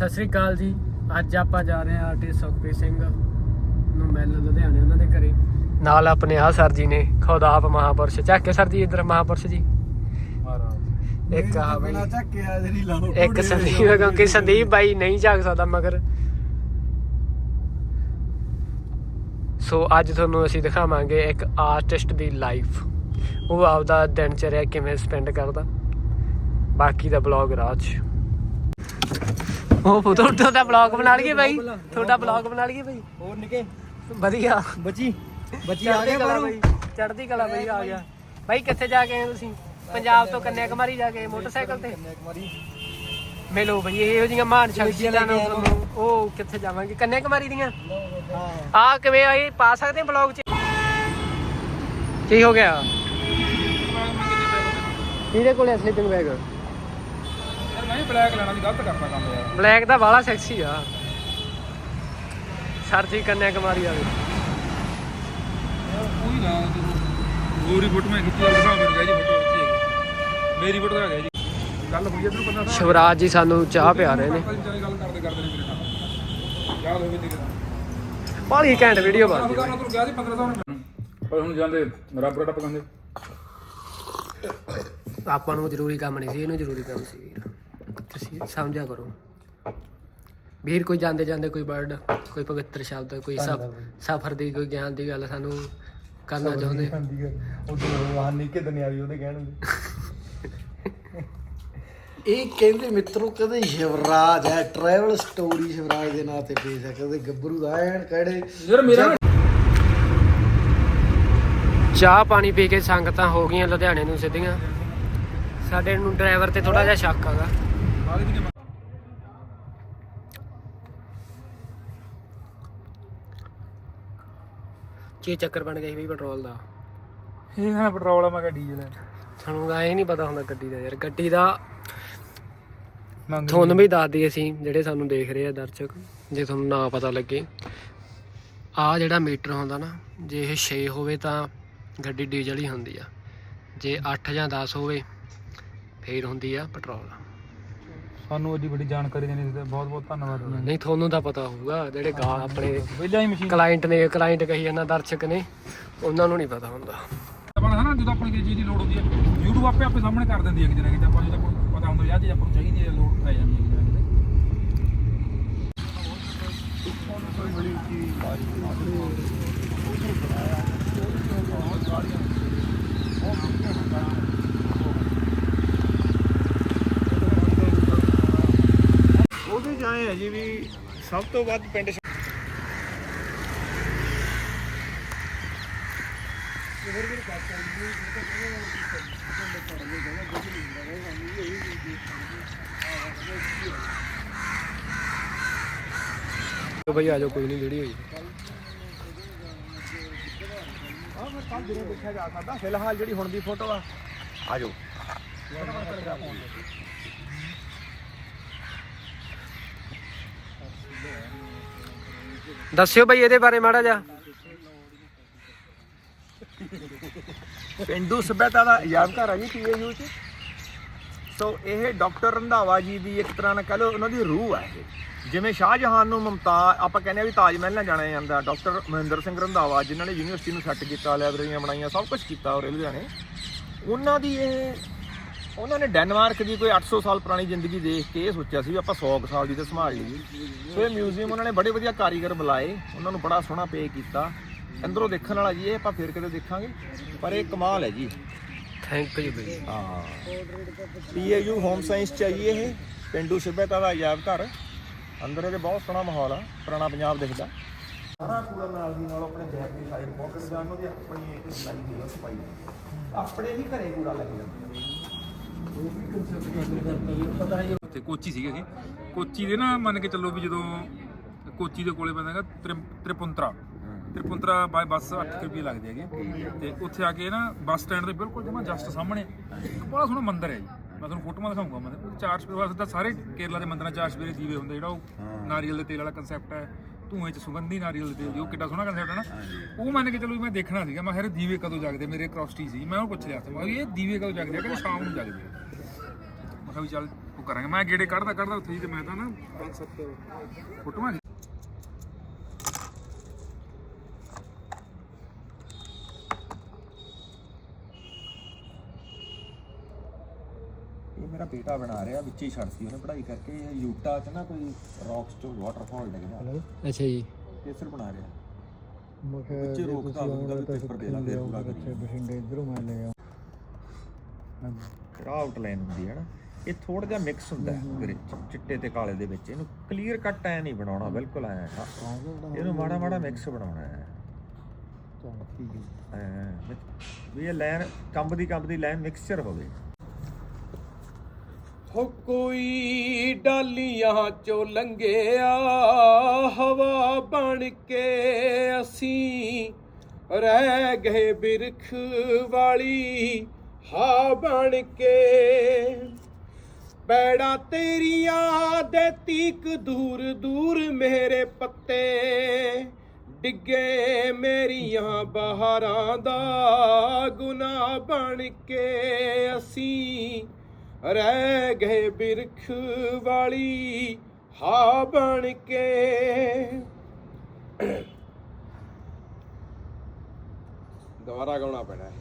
ਸਤਿ ਸ੍ਰੀ ਅਕਾਲ ਜੀ। ਅੱਜ ਆਪਾਂ ਜਾ ਰਹੇ ਹਾਂ ਆਰਟਿਸਟ ਸੁਖਪ੍ਰੀਤ ਸਿੰਘ ਨੂੰ ਮਿਲਣ ਲੁਧਿਆਣੇ ਉਹਨਾਂ ਦੇ ਘਰੇ। ਨਾਲ ਆਪਣੇ ਆ ਸਰ ਜੀ ਨੇ ਖੁਦ ਆਪ ਮਹਾਪੁਰਸ਼ ਚੱਕ ਕੇ ਸਰ ਜੀ ਇਧਰ ਮਹਾਪੁਰਸ਼ ਜੀ। ਇੱਕ ਆ ਬਈ ਇੱਕ ਸੰਦੀਪ ਕਿਉਂਕਿ ਸੰਦੀਪ ਬਾਈ ਨਹੀਂ ਝਾਕ ਸਕਦਾ ਮਗਰ। ਸੋ ਅੱਜ ਤੁਹਾਨੂੰ ਅਸੀਂ ਦਿਖਾਵਾਂਗੇ ਇੱਕ ਆਰਟਿਸਟ ਦੀ ਲਾਈਫ ਉਹ ਆਪਦਾ ਦਿਨ ਚਰਿਆ ਕਿਵੇਂ ਸਪੈਂਡ ਕਰਦਾ। ਬਾਕੀ ਦਾ ਬਲੌਗ ਰਾਜ। ਉਹ ਫੋਟੋ ਤੁਹਾਡਾ ਬਲੌਗ ਬਣਾ ਲਈਏ ਬਾਈ। ਤੁਹਾਡਾ ਬਲੌਗ ਬਣਾ ਲਈਏ ਬਾਈ। ਹੋਰ ਨਿਕੇ? ਵਧੀਆ। ਬੱਚੀ? ਬੱਚੀ ਆ ਗਿਆ ਬਾਈ। ਚੜ੍ਹਦੀ ਕਲਾ ਬਾਈ ਆ ਗਿਆ। ਬਾਈ ਕਿੱਥੇ ਜਾ ਕੇ ਆਏ ਤੁਸੀਂ? ਪੰਜਾਬ ਤੋਂ ਕੰਨਿਆ ਕੁਮਾਰੀ ਜਾ ਕੇ ਮੋਟਰਸਾਈਕਲ ਤੇ? ਕੁਮਾਰੀ ਮਿਲੋ ਬਈ ਇਹੋ ਜਿਹੀਆਂ ਮਹਾਨ ਸ਼ਖਸੀਅਤਾਂ ਨੂੰ ਉਹ ਕਿੱਥੇ ਜਾਵਾਂਗੇ? ਕੰਨਿਆ ਕੁਮਾਰੀ ਦੀਆਂ ਆ ਕਿਵੇਂ ਆਏ ਪਾ ਸਕਦੇ ਬਲੌਗ 'ਚ? ਕੀ ਹੋ ਗਿਆ? ਇਹਦੇ ਕੋਲੇ ਸਲੀਪਿੰਗ ਬੈਗ ਨਹੀਂ ਬਲੈਕ ਲੈਣਾ ਦੀ ਗਲਤ ਕਰਨਾ ਕੰਮ ਯਾਰ। ਬਲੈਕ ਦਾ ਵਾਲਾ ਸੈਕਸੀ ਆ। ਸਰ ਜੀ ਕੰਨਿਆ ਕੁਮਾਰੀ ਵਾਲੇ। ਕੋਈ ਨਾ ਗੋਰੀ ਫੋਟੋ ਮੈਂ ਆ ਦਿਖਾ ਮੇਰੇ ਜੀ ਫੋਟੋ ਖਿੱਚੀ ਹੈਗੀ। ਮੇਰੀ ਫੋਟੋ ਹੈਗੀ ਜੀ। ਗੱਲ ਹੋਈ ਇਧਰ ਬੰਦਾ ਤਾਂ ਸ਼ਿਵਰਾਜ ਜੀ ਸਾਨੂੰ ਚਾਹ ਪਿਆ ਰਹੇ ਨੇ। ਗੱਲ ਕਰਦੇ ਕਰਦੇ ਨੇ ਮੇਰੇ ਨਾਲ। ਯਾਦ ਹੋਵੇ ਤੇਰੇ ਨਾਲ। ਬਾਲੀ ਘੈਂਟ ਵੀਡੀਓ ਬਣਦੀ ਅਫਗਾਨ ਤੋਂ ਗਿਆ ਸੀ 1500 ਨੇ ਪਰ ਹੁਣ ਜਾਂਦੇ ਰੱਬ ਰਟਪ ਕਹਿੰਦੇ ਆਪਾਂ ਨੂੰ ਜ਼ਰੂਰੀ ਕੰਮ ਨਹੀਂ ਸੀ ਇਹਨੂੰ ਜ਼ਰੂਰੀ ਕੰਮ ਸੀ। ਵੀਰ ਤੁਸੀਂ ਸਮਝਿਆ ਕਰੋ। ਵੀਰ ਕੋਈ ਜਾਂਦੇ ਜਾਂਦੇ ਕੋਈ ਵਰਡ ਕੋਈ ਪਵਿੱਤਰ ਸ਼ਬਦ ਕੋਈ ਸਫਰ ਦੀ ਕੋਈ ਗਿਆਨ ਦੀ ਗੱਲ ਸਾਨੂੰ ਕਰਨਾ ਚਾਹੁੰਦੇ। ਉਹ ਨਹੀਂ ਕਿ ਦੁਨਿਆਵੀ ਉਹਦੇ ਇਹ ਕਹਿੰਦੇ ਮਿੱਤਰੋ ਕਦੇ ਸ਼ਿਵਰਾਜ ਹੈ ਟਰੈਵਲ ਸਟੋਰੀ ਸ਼ਿਵਰਾਜ ਦੇ ਨਾਂ ਤੇ ਪੇਸ਼ ਹੈ। ਕਦੇ ਗੱਭਰੂ ਦਾ ਐਨ ਕਿਹੜੇ ਯਾਰ ਮੇਰਾ ਚਾਹ ਪਾਣੀ ਪੀ ਕੇ ਸੰਗਤਾਂ ਹੋ ਗਈਆਂ ਲੁਧਿਆਣੇ ਨੂੰ ਸਿੱਧੀਆਂ। ਸਾਡੇ ਨੂੰ ਡਰਾਈਵਰ ਤੇ ਥੋੜਾ ਜਿਹਾ ਸ਼ੱਕ ਵਿੱਚ ਕੀ ਚੱਕਰ ਬਣ ਗਿਆ ਸੀ ਵੀ ਪੈਟਰੋਲ ਦਾ? ਇਹ ਨਾ ਪੈਟਰੋਲ ਆ ਮੈਂ ਕਿਹਾ ਡੀਜ਼ਲ ਹੈ ਸਾਨੂੰ ਤਾਂ ਇਹ ਨਹੀਂ ਪਤਾ ਹੁੰਦਾ ਗੱਡੀ ਦਾ ਯਾਰ। ਗੱਡੀ ਦਾ ਤੁਹਾਨੂੰ ਵੀ ਦੱਸ ਦਈਏ ਅਸੀਂ ਜਿਹੜੇ ਸਾਨੂੰ ਦੇਖ ਰਹੇ ਆ ਦਰਸ਼ਕ ਜੇ ਤੁਹਾਨੂੰ ਨਾ ਪਤਾ ਲੱਗੇ। ਆ ਜਿਹੜਾ ਮੀਟਰ ਹੁੰਦਾ ਨਾ ਜੇ ਇਹ 6 ਹੋਵੇ ਤਾਂ ਗੱਡੀ ਡੀਜ਼ਲ ਹੀ ਹੁੰਦੀ ਆ। ਜੇ 8 ਜਾਂ 10 ਹੋਵੇ ਫੇਰ ਹੁੰਦੀ ਆ ਪੈਟਰੋਲ। ਸਾਨੂੰ ਉਹਦੀ ਬੜੀ ਜਾਣਕਾਰੀ ਦੇਣੀ ਸੀ ਬਹੁਤ ਬਹੁਤ ਧੰਨਵਾਦ। ਜੀ ਨਹੀਂ ਤੁਹਾਨੂੰ ਤਾਂ ਪਤਾ ਹੋਊਗਾ ਜਿਹੜੇ ਗਾ ਆਪਣੇ ਪਹਿਲਾਂ ਹੀ ਮਸ਼ੀਨ ਕਲਾਇੰਟ ਨੇ ਕਲਾਇੰਟ ਕਹੀ ਜਾਂਦਾ ਦਰਸ਼ਕ ਨੇ ਉਹਨਾਂ ਨੂੰ ਨਹੀਂ ਪਤਾ ਹੁੰਦਾ। ਆਪਣਾ ਹੈ ਨਾ ਜਦੋਂ ਆਪਣੀ ਕਿਸੇ ਚੀਜ਼ ਦੀ ਲੋੜ ਹੁੰਦੀ ਹੈ YouTube ਆਪੇ ਆਪੇ ਸਾਹਮਣੇ ਕਰ ਦਿੰਦੀ ਹੈ ਕਿ ਜਿਹੜਾ ਕਿ ਆਪਾਂ ਜਦੋਂ ਆਪਾਂ ਪਤਾ ਹੁੰਦਾ ਵੀ ਆਹ ਚੀਜ਼ ਆਪਾਂ ਨੂੰ ਚਾਹੀਦੀ ਹੈ ਲੋੜ ਪੈ ਜਾਂਦੀ ਹੈ ਕਿਤੇ। ਨਾ ਕਿਤੇ। ਜਾਏ ਹੈ ਜੀ ਵੀ ਸਭ ਤੋਂ ਵੱਧ ਪਿੰਡ ਬਈ ਆ ਜਾਓ ਕੋਈ ਨਹੀਂ ਜਿਹੜੀ ਹੋਈ। ਆਹ ਫਿਰ ਕੱਲ ਦੇਖਿਆ ਜਾ ਸਕਦਾ ਫਿਲਹਾਲ ਜਿਹੜੀ ਹੁਣ ਦੀ ਫੋਟੋ ਆ। ਆ ਜਾਓ। ਦੱਸਿਓ ਬਈ ਇਹਦੇ ਬਾਰੇ ਮਾੜਾ ਜਿਹਾ। ਪਿੰਡੂ ਸੱਭਿਅਤਾ ਦਾ ਯਾਦ ਘਰ ਆ ਜੀ ਪੀਏਯੂ ਚ? ਸੋ ਇਹ ਡਾਕਟਰ ਰੰਧਾਵਾ ਜੀ ਦੀ ਇੱਕ ਤਰ੍ਹਾਂ ਨਾਲ ਕਹ ਲਓ ਉਹਨਾਂ ਦੀ ਰੂਹ ਹੈ ਇਹ। ਜਿਵੇਂ ਸ਼ਾਹਜਹਾਨ ਨੂੰ ਮਮਤਾਜ਼ ਆਪਾਂ ਕਹਿੰਦੇ ਆ ਵੀ ਤਾਜ ਮਹਿਲ ਨਾਲ ਜਾਣਿਆ ਜਾਂਦਾ। ਡਾਕਟਰ ਮਹਿੰਦਰ ਸਿੰਘ ਰੰਧਾਵਾ ਜਿਨ੍ਹਾਂ ਨੇ ਯੂਨੀਵਰਸਿਟੀ ਨੂੰ ਸੈੱਟ ਕੀਤਾ ਲਾਇਬ੍ਰੇਰੀਆਂ ਬਣਾਈਆਂ, ਸਭ ਕੁਝ ਕੀਤਾ ਔਰ ਲੁਧਿਆਣੇ ਉਹਨਾਂ ਦੀ ਇਹ ਉਹਨਾਂ ਨੇ ਡੈਨਮਾਰਕ ਦੀ ਕੋਈ 800 ਸਾਲ ਪੁਰਾਣੀ ਜ਼ਿੰਦਗੀ ਦੇਖ ਕੇ ਇਹ ਸੋਚਿਆ ਸੀ ਵੀ ਆਪਾਂ 100 ਕੁ ਸਾਲ ਦੀ ਤਾਂ ਸੰਭਾਲ ਲਈਏ। ਸੋ ਇਹ ਮਿਊਜ਼ੀਅਮ ਉਹਨਾਂ ਨੇ ਬੜੇ ਵਧੀਆ ਕਾਰੀਗਰ ਬੁਲਾਏ ਉਹਨਾਂ ਨੂੰ ਬੜਾ ਸੋਹਣਾ ਪੇ ਕੀਤਾ। ਅੰਦਰੋਂ ਦੇਖਣ ਵਾਲਾ ਜੀ ਇਹ ਆਪਾਂ ਫਿਰ ਕਦੇ ਦੇਖਾਂਗੇ ਪਰ ਇਹ ਕਮਾਲ ਹੈ ਜੀ। ਥੈਂਕ ਯੂ ਬਈ ਹਾਂ। ਪੀਏਯੂ ਹੋਮ ਸਾਇੰਸ ਚਾਹੀਏ ਇਹ ਪਿੰਡੂ ਸਭਿਅਤਾ ਦਾ ਯਾਦ ਘਰ। ਅੰਦਰ ਇਹਦੇ ਬਹੁਤ ਸੋਹਣਾ ਮਾਹੌਲ ਆ ਪੁਰਾਣਾ ਪੰਜਾਬ ਦਿਖਦਾ। ਸਾਰਾ ਕੂੜਾ ਨਾਲ ਦੀ ਨਾਲ ਆਪਣੇ ਬੈਗ ਦੀ ਸਾਈਡ ਪਾਕਟ ਜਾਨ ਉਹਦੀ ਆਪਣੀ ਇੱਕ ਸਲਾਈ ਦੀ ਸਫ਼ਾਈ। ਆਪਣੇ ਹੀ ਘਰੇ ਕੂੜਾ ਲੱਗ ਜਾਂਦਾ। ਤੇ ਕੋਚੀ ਸੀਗੇ ਅਸੀਂ। ਕੋਚੀ ਦੇ ਨਾ ਮੰਨ ਕੇ ਚੱਲੋ ਵੀ ਜਦੋਂ ਕੋਚੀ ਦੇ ਕੋਲੇ ਪੈਂਦਾ ਹੈਗਾ ਤ੍ਰਿ- ਤ੍ਰਿਪੁੰਤਰਾ। ਤ੍ਰਿਪੁੰਤਰਾ ਬਾਈ ਬੱਸ 8 ਰੁਪਏ ਲੱਗਦੇ ਹੈਗੇ। ਤੇ ਉੱਥੇ ਆ ਕੇ ਨਾ ਬੱਸ ਸਟੈਂਡ ਦੇ ਬਿਲਕੁਲ ਜਮਾ ਜਸਟ ਸਾਹਮਣੇ। ਇੱਕ ਬੜਾ ਸੋਹਣਾ ਮੰਦਿਰ ਹੈ ਜੀ। ਮੈਂ ਤੁਹਾਨੂੰ ਫੋਟੋਆਂ ਦਿਖਾਉਂਗਾ ਮੈਂ ਚਾਰ ਸਪੇਰੇ ਵਾਸਤੇ ਤਾਂ ਸਾਰੇ ਕੇਰਲਾ ਦੇ ਮੰਦਿਰਾਂ ਚਾਰ ਸਪੇਰੇ ਦੀਵੇ ਹੁੰਦੇ ਜਿਹੜਾ ਉਹ। ਨਾਰੀਅਲ ਦੇ ਤੇਲ ਵਾਲਾ ਕਨਸੈਪਟ ਹੈ। ਧੂਏ 'ਚ ਸੁਗੰਧੀ ਨਾਰੀਅਲ ਦੇ ਤੇਲ ਦੀ ਉਹ ਕਿੱਡਾ ਸੋਹਣਾ ਕਨਸੈਪਟ ਹੈ ਨਾ। ਉਹ ਮੰਨ ਕੇ ਚਲੋ ਵੀ ਮੈਂ ਦੇਖਣਾ ਸੀਗਾ ਮੈਂ ਕਿਹਾ ਯਾਰ ਦੀਵੇ ਕਦੋਂ ਜਗਦੇ ਮੇਰੇ ਕ੍ਰੋਸਟੀ ਸੀ ਮੈਂ ਉਹ ਪੁੱਛ ਲਿਆ ਸੀ ਮੈਂ ਕਿਹਾ ਇਹ ਦੀਵੇ ਕਦੋਂ ਜਗਦੇ ਆ? ਕਹਿੰਦੇ ਸ਼ਾਮ ਨੂੰ ਜਗਦੇ ਆ। ਮੈਂ ਕਿਹਾ ਵੀ ਚੱਲ ਉਹ ਕਰਾਂਗੇ। ਮੈਂ ਗੇੜੇ ਕੱਢਦਾ ਕੱਢਦਾ ਉੱਥੇ ਹੀ ਤੇ ਮੈਂ ਤਾਂ ਨਾ ਪੰਜ ਸੱਤ ਫੋਟੋਆਂ ਮੇਰਾ ਬੇਟਾ ਬਣਾ ਰਿਹਾ ਵਿੱਚ ਹੀ ਛੱਡਤੀ ਉਹਨੇ ਪੜ੍ਹਾਈ ਕਰਕੇ ਯੂਟਾ 'ਚ ਨਾ ਕੋਈ ਰੌਕਸ ਤੋਂ ਵਾਟਰਫਾਲ ਡਿੱਗਦਾ ਅੱਛਾ ਜੀ। ਇਹ ਸਿਰ ਬਣਾ ਰਿਹਾ। ਬੱਚੇ ਰੋਕਦਾ ਹੁੰਦਾ ਵੀ ਪੇਪਰ ਦੇ ਲਾ ਫਿਰ ਪੂਰਾ ਕਰੀ ਬਠਿੰਡੇ ਇਧਰੋਂ ਮੈਂ ਲੈ ਆ ਫਿਰ ਆਊਟਲਾਈਨ ਹੁੰਦੀ ਹੈ ਨਾ ਇਹ ਥੋੜਾ ਜਿਹਾ ਮਿਕਸ ਹੁੰਦਾ ਹੈ ਫਿਰ ਚਿੱਟੇ ਤੇ ਕਾਲੇ ਦੇ ਵਿੱਚ। ਇਹਨੂੰ ਕਲੀਅਰ ਕੱਟ ਐ ਨਹੀਂ ਬਣਾਉਣਾ ਬਿਲਕੁਲ ਐ ਇਹਨੂੰ ਮਾੜਾ ਮਾੜਾ ਮਿਕਸ ਬਣਾਉਣਾ ਹੈ। ਵੀ ਇਹ ਲਾਈਨ ਕੰਬ ਦੀ ਕੰਬ ਦੀ ਲਾਈਨ ਮਿਕਸਚਰ ਹੋਵੇ। ਹੋ ਕੋਈ ਡਾਲੀਆਂ ਚੋਂ ਲੰਘਿਆ, ਹਵਾ ਬਣ ਕੇ ਅਸੀਂ ਰਹਿ ਗਏ ਬਿਰਖ ਵਾਲੀ, ਹਾ ਬਣ ਕੇ। ਬੈੜਾ ਤੇਰੀਆਂ ਦੇ ਤੀਕ ਦੂਰ ਦੂਰ ਮੇਰੇ ਪੱਤੇ, ਡਿੱਗੇ ਮੇਰੀਆਂ ਬਹਾਰਾਂ ਦਾ ਗੁਨਾਹ ਬਣ ਕੇ ਅਸੀਂ ਰਹਿ ਗਏ ਬਿਰਖ ਵਾਲੀ ਹਾ ਬਣ ਕੇ। ਦੁਬਾਰਾ ਗਾਉਣਾ ਪੈਣਾ ਹੈ।